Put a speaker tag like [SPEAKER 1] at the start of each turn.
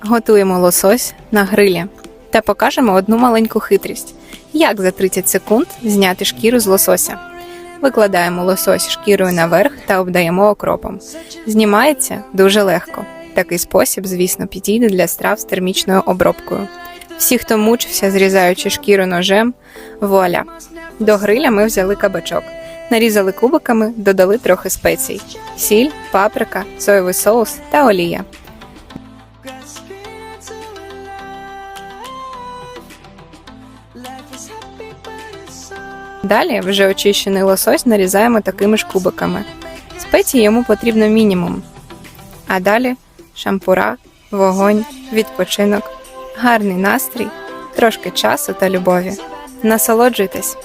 [SPEAKER 1] Готуємо лосось на грилі та покажемо одну маленьку хитрість: як за 30 секунд зняти шкіру з лосося. Викладаємо лосось шкірою наверх та обдаємо окропом. Знімається дуже легко. Такий спосіб, звісно, підійде для страв з термічною обробкою. Всі, хто мучився, зрізаючи шкіру ножем, вуаля. До гриля ми взяли кабачок, нарізали кубиками, додали трохи спецій: сіль, паприка, соєвий соус та олія. Далі вже очищений лосось нарізаємо такими ж кубиками. Спеції йому потрібно мінімум. А далі шампура, вогонь, відпочинок, гарний настрій, трошки часу та любові. Насолоджуйтесь!